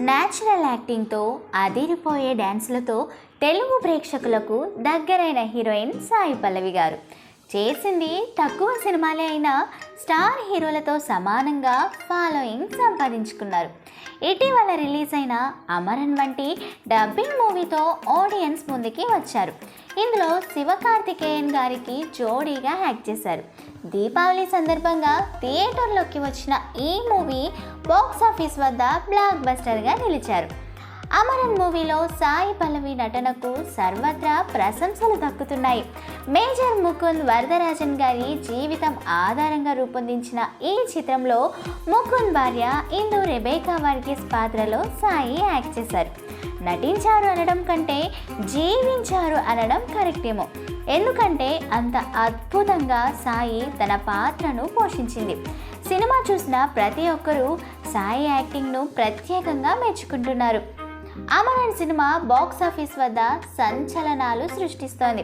Natural యాక్టింగ్తో అదిరిపోయే డ్యాన్స్లతో తెలుగు ప్రేక్షకులకు దగ్గరైన హీరోయిన్ సాయి పల్లవి గారు. చేసింది తక్కువ సినిమాలే అయినా స్టార్ హీరోలతో సమానంగా ఫాలోయింగ్ సంపాదించుకున్నారు. ఇటీవల రిలీజ్ అయిన అమరన్ వంటి డబ్బింగ్ మూవీతో ఆడియన్స్ ముందుకి వచ్చారు. ఇందులో శివకార్తికేయన్ గారికి జోడీగా యాక్ట్ చేశారు. దీపావళి సందర్భంగా థియేటర్లోకి వచ్చిన ఈ మూవీ బాక్స్ ఆఫీస్ వద్ద బ్లాక్ బస్టర్గా నిలిచారు. అమరన్ మూవీలో సాయి పల్లవి నటనకు సర్వత్రా ప్రశంసలు దక్కుతున్నాయి. మేజర్ ముకుంద్ వరదరాజన్ గారి జీవితం ఆధారంగా రూపొందించిన ఈ చిత్రంలో ముకుంద్ భార్య ఇందు రెబేకా వర్గీస్ పాత్రలో సాయి యాక్ట్ చేశారు. నటించారు అనడం కంటే జీవించారు అనడం కరెక్ట్ ఏమో ఎందుకంటే అంత అద్భుతంగా సాయి తన పాత్రను పోషించింది. సినిమా చూసిన ప్రతి ఒక్కరూ సాయి యాక్టింగ్ను ప్రత్యేకంగా మెచ్చుకుంటున్నారు. అమరన్ సినిమా బాక్స్ ఆఫీస్ వద్ద సంచలనాలు సృష్టిస్తోంది.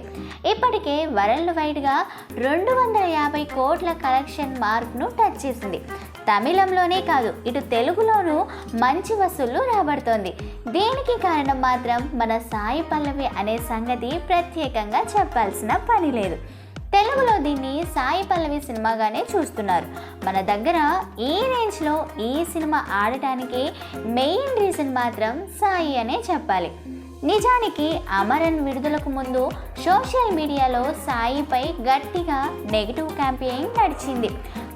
ఇప్పటికే వరల్డ్ వైడ్గా రెండు వందల యాభై కోట్ల కలెక్షన్ మార్క్ను టచ్ చేసింది. తమిళంలోనే కాదు ఇటు తెలుగులోనూ మంచి వసూళ్ళు రాబడుతోంది. దీనికి కారణం మాత్రం మన సాయి పల్లవి అనే సంగతి ప్రత్యేకంగా చెప్పాల్సిన పని లేదు. తెలుగులో దీన్ని సాయి పల్లవి సినిమాగానే చూస్తున్నారు. మన దగ్గర ఈ రేంజ్లో ఈ సినిమా ఆడటానికి మెయిన్ రీజన్ మాత్రం సాయి అనే చెప్పాలి. నిజానికి అమరన్ విడుదలకు ముందు సోషల్ మీడియాలో సాయిపై గట్టిగా నెగిటివ్ క్యాంపెయిన్ నడిచింది.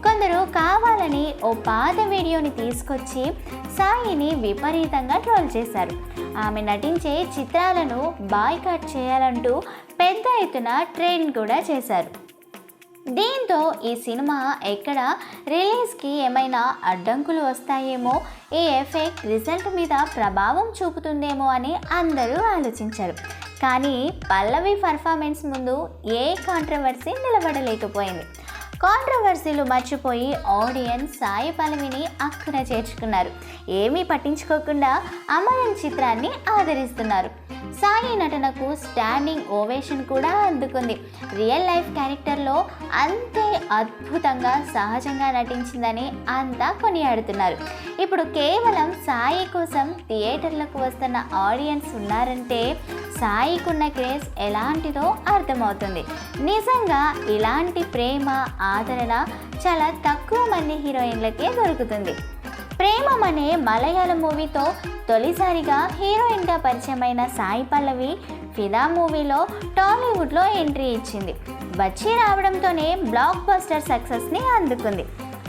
కొందరు కావాలని ఓ పాత వీడియోని తీసుకొచ్చి సాయిని విపరీతంగా ట్రోల్ చేశారు. ఆమె నటించే చిత్రాలను బాయ్కాట్ చేయాలంటూ పెద్ద ఎత్తున ట్రైన్ కూడా చేశారు. దీంతో ఈ సినిమా ఎక్కడ రిలీజ్కి ఏమైనా అడ్డంకులు వస్తాయేమో ఈ ఎఫెక్ట్ రిజల్ట్ మీద ప్రభావం చూపుతుందేమో అని అందరూ ఆలోచించారు. కానీ పల్లవి పర్ఫార్మెన్స్ ముందు ఏ కాంట్రవర్సీ నిలబడలేకపోయింది. కాంట్రవర్సీలు మర్చిపోయి ఆడియన్స్ సాయి పల్లవిని అక్కున చేర్చుకున్నారు. ఏమీ పట్టించుకోకుండా అమరన్ చిత్రాన్ని ఆదరిస్తున్నారు. సాయి నటనకు స్టాండింగ్ ఓవేషన్ కూడా అందుకుంది. రియల్ లైఫ్ క్యారెక్టర్లో అంతే అద్భుతంగా సహజంగా నటించిందని అంతా కొనియాడుతున్నారు. ఇప్పుడు కేవలం సాయి కోసం థియేటర్లకు వస్తున్న ఆడియన్స్ ఉన్నారంటే సాయికున్న క్రేజ్ ఎలాంటిదో అర్థమవుతుంది. నిజంగా ఇలాంటి ప్రేమ ఆదరణ చాలా తక్కువ మంది హీరోయిన్లకే దొరుకుతుంది. ప్రేమం అనే మలయాళం మూవీతో తొలిసారిగా హీరోయిన్గా పరిచయమైన సాయి పల్లవి ఫిదా మూవీలో టాలీవుడ్లో ఎంట్రీ ఇచ్చింది. వచ్చి రావడంతోనే బ్లాక్ బస్టర్ సక్సెస్ని అందుకుంది.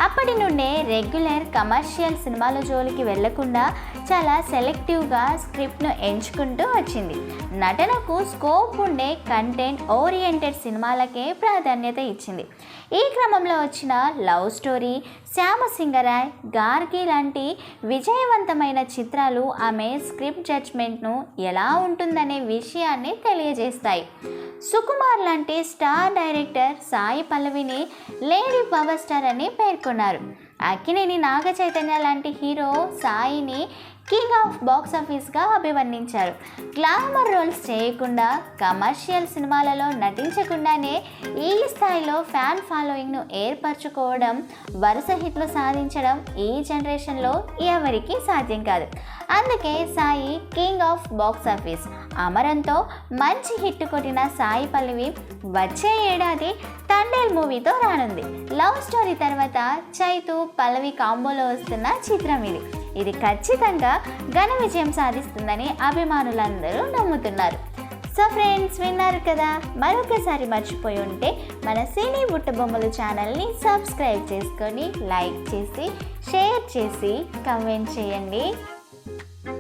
అప్పటి నుండే రెగ్యులర్ కమర్షియల్ సినిమాల జోలికి వెళ్ళకుండా చాలా సెలెక్టివ్గా స్క్రిప్ట్ను ఎంచుకుంటూ వచ్చింది. నటనకు స్కోప్ ఉండే కంటెంట్ ఓరియంటెడ్ సినిమాలకే ప్రాధాన్యత ఇచ్చింది. ఈ క్రమంలో వచ్చిన లవ్ స్టోరీ శ్యామసింగరాయ్ గార్గి లాంటి విజయవంతమైన చిత్రాలు ఆమె స్క్రిప్ట్ జడ్జ్మెంట్ను ఎలా ఉంటుందనే విషయాన్ని తెలియజేస్తాయి. సుకుమార్ లాంటి స్టార్ డైరెక్టర్ సాయి పల్లవిని లేడీ పవర్ స్టార్ అని పేర్కొన్నారు. అక్కినేని నాగ చైతన్య లాంటి hero Saini king of box ఆఫీస్గా అభివర్ణించారు. గ్లామర్ రోల్స్ చేయకుండా కమర్షియల్ సినిమాలలో నటించకుండానే ఈ స్థాయిలో ఫ్యాన్ ఫాలోయింగ్ను ఏర్పరచుకోవడం వరుస హిట్లు సాధించడం ఈ జనరేషన్లో ఎవరికీ సాధ్యం కాదు. అందుకే Sai king of box office అమరంతో మంచి హిట్ కొట్టిన సాయి పల్లవి వచ్చే ఏడాది తండేల్ మూవీతో రానుంది. లవ్ స్టోరీ తర్వాత చైతు పల్లవి కాంబోలో వస్తున్న చిత్రం ఇది. ఇది ఖచ్చితంగా ఘన విజయం సాధిస్తుందని అభిమానులందరూ నమ్ముతున్నారు. సో ఫ్రెండ్స్ విన్నారు కదా? మరొకసారి మర్చిపోయి ఉంటే మన సినీ బుట్టబొమ్మలు ఛానల్ని సబ్స్క్రైబ్ చేసుకొని లైక్ చేసి షేర్ చేసి కమెంట్ చేయండి.